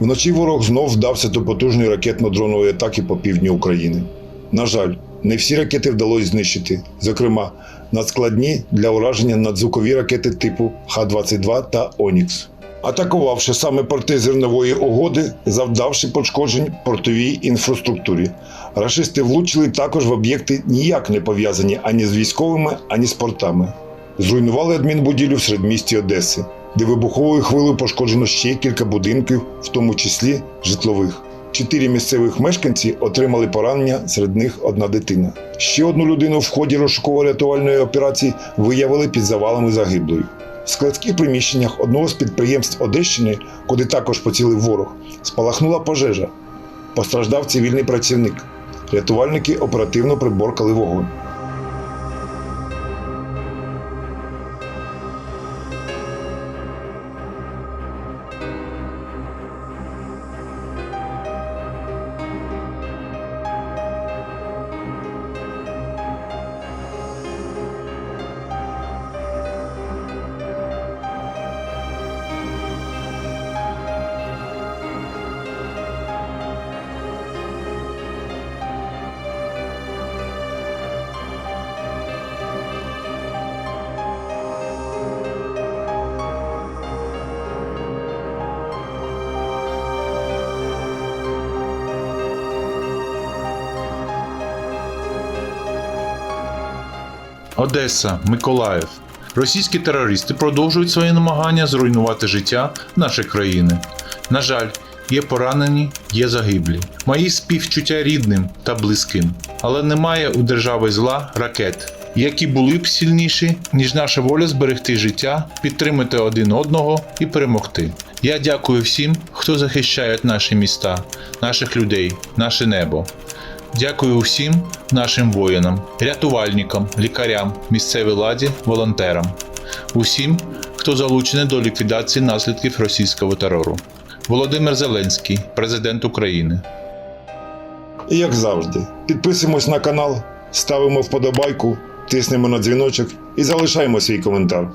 Вночі ворог знов вдався до потужної ракетно-дронової атаки по півдню України. На жаль, не всі ракети вдалося знищити, зокрема, надскладні для ураження надзвукові ракети типу Х-22 та Онікс. Атакувавши саме порти зернової угоди, завдавши пошкоджень портовій інфраструктурі. Рашисти влучили також в об'єкти ніяк не пов'язані ані з військовими, ані з портами. Зруйнували адмінбудівлю в середмісті Одеси, де вибуховою хвилею пошкоджено ще кілька будинків, в тому числі житлових. Чотири місцевих мешканці отримали поранення, серед них одна дитина. Ще одну людину в ході розшуково-рятувальної операції виявили під завалами загиблою. В складських приміщеннях одного з підприємств Одещини, куди також поцілив ворог, спалахнула пожежа. Постраждав цивільний працівник. Рятувальники оперативно приборкали вогонь. Одеса, Миколаїв. Російські терористи продовжують свої намагання зруйнувати життя нашої країни. На жаль, є поранені, є загиблі. Мої співчуття рідним та близьким. Але немає у держави зла ракет, які були б сильніші, ніж наша воля зберегти життя, підтримати один одного і перемогти. Я дякую всім, хто захищає наші міста, наших людей, наше небо. Дякую всім нашим воїнам, рятувальникам, лікарям, місцевій владі, волонтерам, усім, хто залучений до ліквідації наслідків російського терору. Володимир Зеленський, президент України. І як завжди, підписуємось на канал, ставимо вподобайку, тиснемо на дзвіночок і залишаємо свій коментар.